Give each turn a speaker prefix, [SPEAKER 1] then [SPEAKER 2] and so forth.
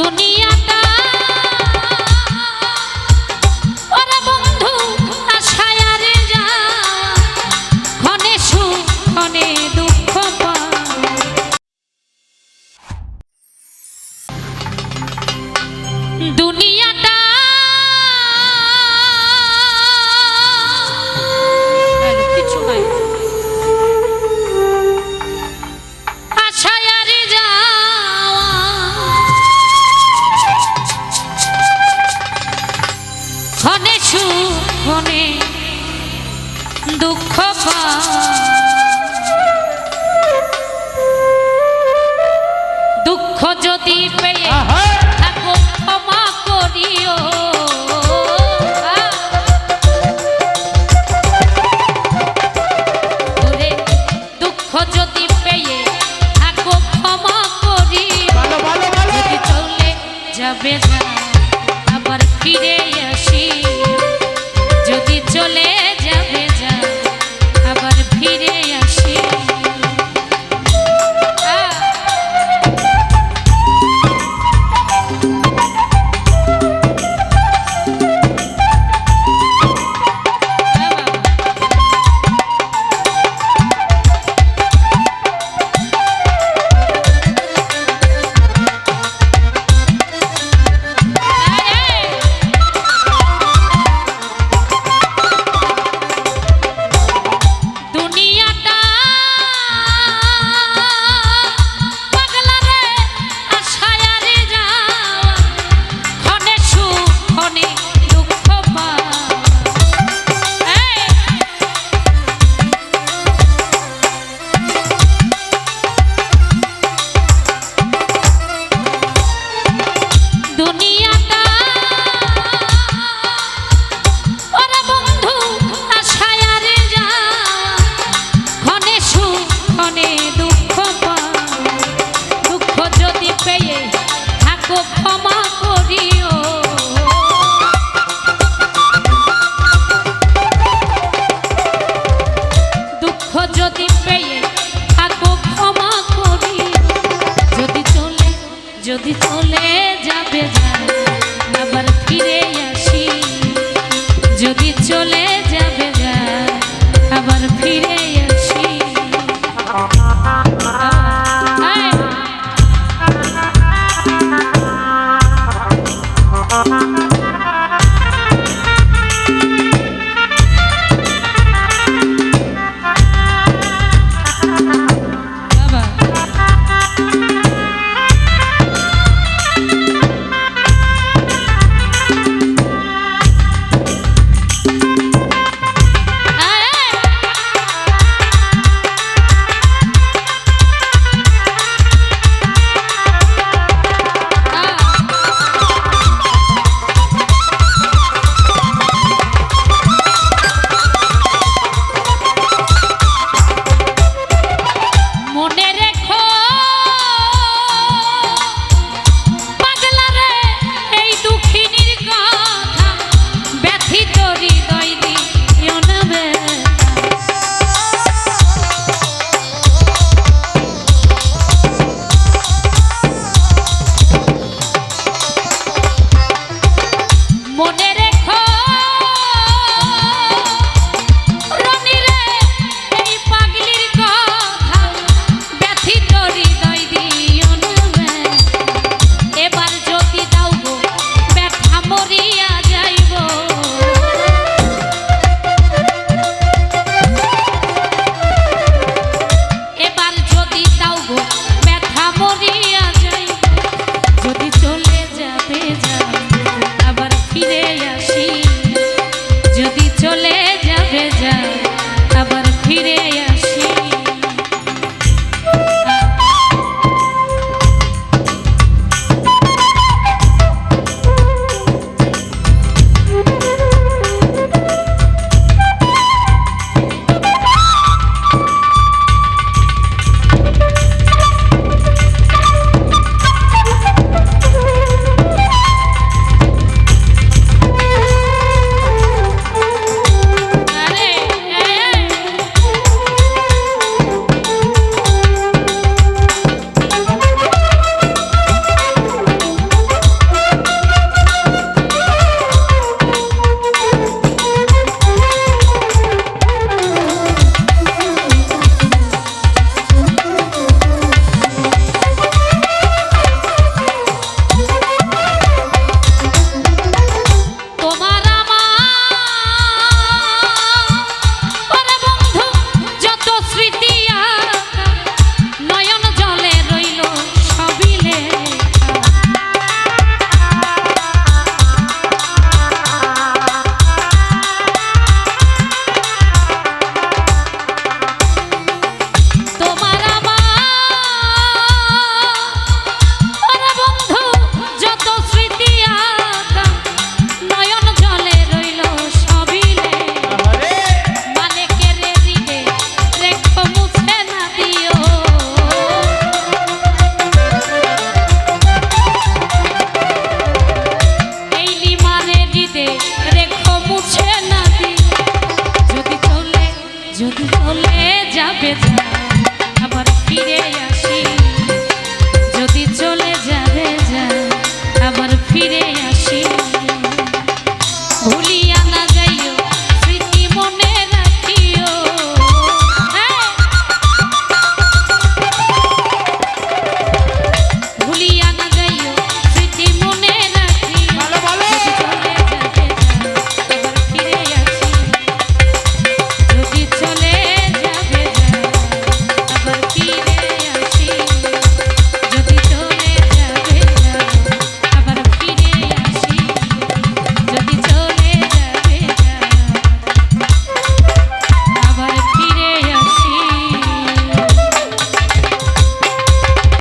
[SPEAKER 1] দুনিয়া দুনিয়াটা। ওরা বন্ধু যা ক্ষণে সুখ দুঃখ দুঃখ যদি পেয়ে থাকো, ক্ষমা করিও। দুঃখ যদি পেয়ে থাকো, ক্ষমা করিও। যদি যদি চলে যদি চলে Pizza.